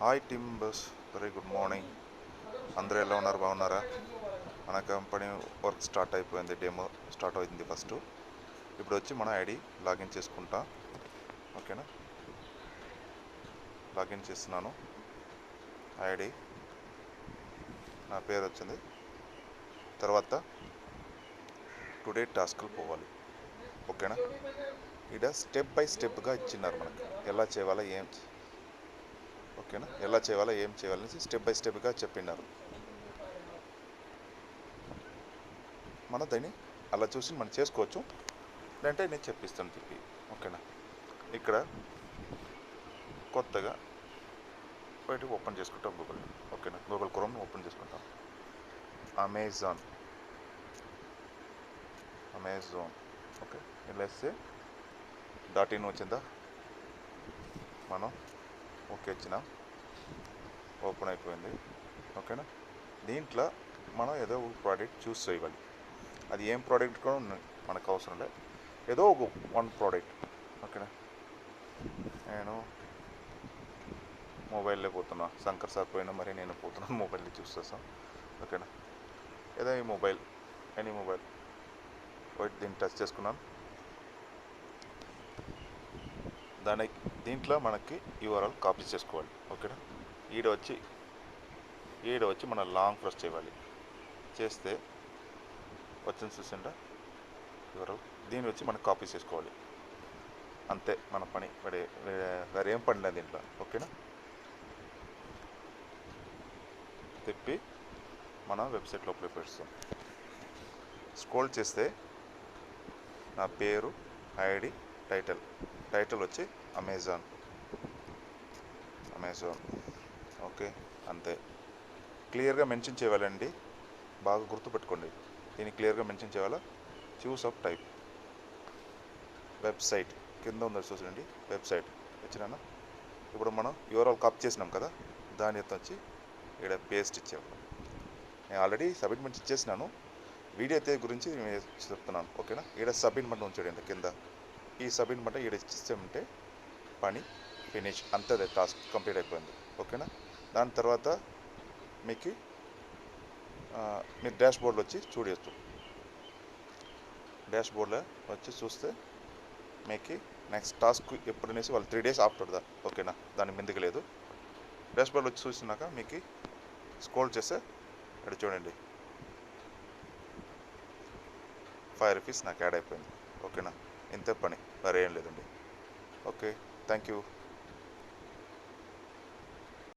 Hi team bus very good morning అందరూ ఎలా ఉన్నారు? బాగున్నారా? మన కంపెనీ వర్క్ స్టార్ట్ అయిపోయింది. డేమో స్టార్ట్ అయింది ఫస్ట్ ఇప్పుడు వచ్చి మన ఐడి లాగిన్ చేసుకుంటా. ఓకేనా లాగిన్ చేస్తున్నాను. ఐడి. నా పేరు వచ్చింది. తర్వాత టుడే టాస్క్లు పోవాలి. ఓకేనా ఇక్కడ స్టెప్ బై స్టెప్గా ఇచ్చినారు మనకు. ఎలా చేయాలో ఏం ఓకేనా? ఎలా చేయాలో ఏం చేయాలనేసి స్టెప్ బై స్టెప్గా చెప్పినారు మనం దాన్ని అలా చూసి మనం చేసుకోవచ్చు. లేదంటే నేను చెప్పిస్తాను చెప్పి. ఓకేనా? ఇక్కడ కొత్తగా బయట ఓపెన్ చేసుకుంటాం గూగుల్. ఓకేనా? గూగుల్ క్రోమ్ ఓపెన్ చేసుకుంటాం. అమెజాన్. అమెజాన్. ఓకే? ఇలా వేస్తే డాట్ ఇన్ వచ్చిందా? మనం ఓకే ఇచ్చినాం ఓపెన్ అయిపోయింది. ఓకేనా? దీంట్లో మనం ఏదో ఒక ప్రోడక్ట్ చూస్ చేయాలి. అది ఏం ప్రోడక్ట్ కూడా మనకు అవసరం లేదు ఏదో ఒక వన్ ప్రోడక్ట్. ఓకేనా? నేను మొబైల్లో పోతున్నా. శంకర్ సార్ పోయినా మరి నేను పోతున్నాను మొబైల్లో చూస్ ఓకేనా? ఏదో ఈ మొబైల్ ఎనీ మొబైల్. వైట్ దీన్ని టచ్ చేసుకున్నాను. దానికి దీంట్లో మనకి యూఆర్ఎల్ కాపీ చేసుకోవాలి ఓకేనా? ఈడ వచ్చి ఈడ వచ్చి మనం లాంగ్ ప్రెస్ చేయాలి. చేస్తే వచ్చింది చూసిండా యూఆర్ఎల్ దీన్ని వచ్చి మనం కాపీ చేసుకోవాలి. అంతే మన పని వేరే వేరే- వేరే ఏం పని లేదు దీంట్లో ఓకేనా? తిప్పి మన వెబ్సైట్ లోపల పెడుస్తాం. స్క్రోల్ చేస్తే నా పేరు ఐడి టైటిల్ టైటిల్ వచ్చి అమెజాన్. అమెజాన్. ఓకే అంతే. క్లియర్గా మెన్షన్ చేయాలండి. బాగా గుర్తుపెట్టుకోండి. దీన్ని క్లియర్గా మెన్షన్ చేయాలా? Choose of type. వెబ్సైట్. కింద ఉందో చూసండి వెబ్సైట్. వచ్చినా ఇప్పుడు మనం యూఆర్ఆల్ కాపీ చేసినాం కదా? దాని ఎత్తు వచ్చి ఇక్కడ పేస్ట్ ఇచ్చాం. నేను ఆల్రెడీ సబ్మిట్మెంట్ ఇచ్చేసినాను వీడియో అయితే గురించి చెప్తున్నాను. ఓకేనా? ఈడ సబ్మిట్మెంట్ ఉంచాడు కింద. ఈ సబ్మిట్ బటన్ ఈడ ఉంటే పని ఫినిష్. అంతే టాస్క్ కంప్లీట్ అయిపోయింది. ఓకేనా? దాని తర్వాత మీకు మీరు డాష్ బోర్డ్లో వచ్చి చూడవచ్చు డాష్ బోర్డ్లో వచ్చి చూస్తే మీకు నెక్స్ట్ టాస్క్ ఎప్పుడు అనేసి వాళ్ళు త్రీ డేస్ ఆఫ్టర్ దా ఓకేనా? దాని ముందుకు లేదు. డాష్ బోర్డ్లో వచ్చి చూసినాక మీకు స్కోల్ చేస్తే ఇక్కడ చూడండి. ఫైవ్ రూపీస్ నాకు యాడ్ అయిపోయింది. ఓకేనా? ఇంతే పని వేరే ఏం లేదండి ఓకే థ్యాంక్ యూ